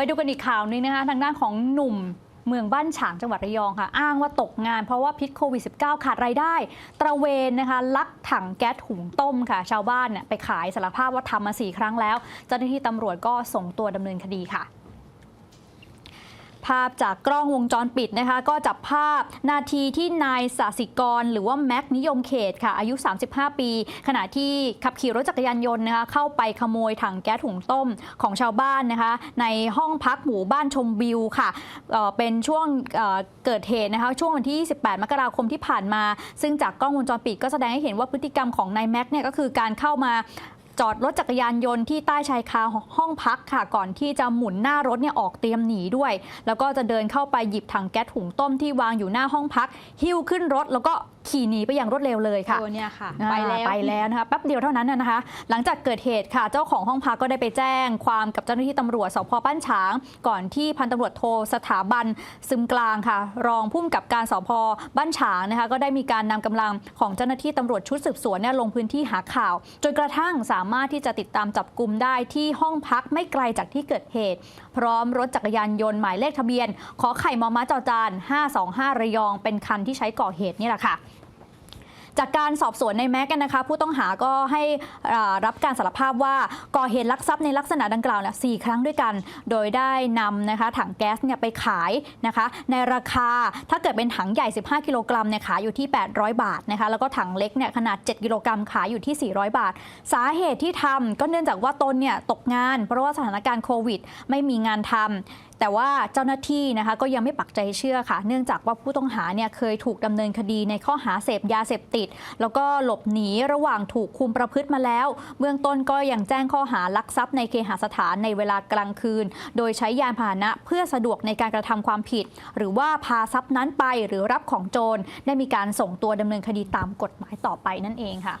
ไปดูกันอีกข่าวหนึงนะคะทางด้านของหนุ่มเมืองบ้านฉางจังหวัดระยองค่ะ อ้างว่าตกงานเพราะว่าพิษโควิด -19 ขาดรายได้ ตระเวนนะคะ ลักถังแก๊สหุงต้มค่ะ ชาวบ้านเนี่ยไปขายสารภาพว่าทำมาสี่ครั้งแล้ว เจ้าหน้าที่ตำรวจก็ส่งตัวดำเนินคดีค่ะ ภาพจากกล้องวงจรปิดนะคะ ก็จับภาพนาทีที่นายสสิกร หรือว่าแม็กนิยมเขตค่ะ อายุ 35 ปี ขณะที่ขับขี่รถจักรยานยนต์นะคะเข้าไปขโมยถังแก๊สถุงต้มของชาวบ้านนะคะ ในห้องพักหมู่บ้านชมวิวค่ะเเป็นช่วงเเกิดเหตุนะคะช่วงวันที่28มกราคมที่ผ่านมา ซึ่งจากกล้องวงจรปิดก็แสดงให้เห็นว่าพฤติกรรมของนายแม็กเนี่ยก็คือการเข้ามา จอดรถจักรยานยนต์ที่ใต้ชายคาห้องพักค่ะ ก่อนที่จะหมุนหน้ารถเนี่ยออกเตรียมหนีด้วย แล้วก็จะเดินเข้าไปหยิบถังแก๊สถุงต้มที่วางอยู่หน้าห้องพัก หิ้วขึ้นรถแล้วก็ขี่หนีไปอย่างรวดเร็วเลยค่ะโอ้เนี่ยค่ะอ่าไปแล้ว ไปแล้วนะคะแป๊บเดียวเท่านั้นนะนะคะ หลังจากเกิดเหตุค่ะ เจ้าของห้องพักก็ได้ไปแจ้งความกับเจ้าหน้าที่ตำรวจสพบ้านฉาง ก่อนที่พันตำรวจโทสถาบันซึมกลางค่ะ รองผู้กำกับการสพบ้านฉางนะคะ ก็ได้มีการนำกำลังของเจ้าหน้าที่ตำรวจชุดสืบสวนเนี่ยลงพื้นที่หาข่าว จนกระทั่งสามารถที่จะติดตามจับกลุ่มได้ที่ห้องพักไม่ไกลจากที่เกิดเหตุ พร้อมรถจักรยานยนต์หมายเลขทะเบียน ขอไข่มอม้าจอจาน525 ระยอง เป็นคันที่ใช้ก่อเหตุนี่แหละค่ะ จากการสอบสวนในแม็กกันนะคะ ผู้ต้องหาก็ให้รับการสารภาพว่าก่อเหตุลักทรัพย์ในลักษณะดังกล่าวเนี่ยสครั้งด้วยกัน โดยได้นำนะคะถังแก๊สเนี่ยไปขายนะคะ ในราคาถ้าเกิดเป็นถังใหญ่ 15 กิโลกรัมเนี่ยขายอยู่ที่ 800 บาทนะคะแล้วก็ถังเล็กเนี่ยขนาด 7 กิโลกรัมขายอยู่ที่ 400 บาท สาเหตุที่ทำก็เนื่องจากว่าตนเนี่ยตกงาน เพราะว่าสถานการณ์โควิด ไม่มีงานทำแต่ว่าเจ้าหน้าที่นะคะก็ยังไม่ปักใจเชื่อค่ะ เนื่องจากว่าผู้ต้องหาเนี่ยเคยถูกดำเนินคดีในข้อหาเสพยาเสพติดแล้วก็หลบหนีระหว่างถูกคุมประพฤติมาแล้ว เบื้องต้นก็ยังแจ้งข้อหาลักทรัพย์ในเคหสถานในเวลากลางคืน โดยใช้ยานพาหนะเพื่อสะดวกในการกระทำความผิด หรือว่าพาทรัพย์นั้นไปหรือรับของโจรได้มีการส่งตัวดำเนินคดีตามกฎหมายต่อไปนั่นเองค่ะ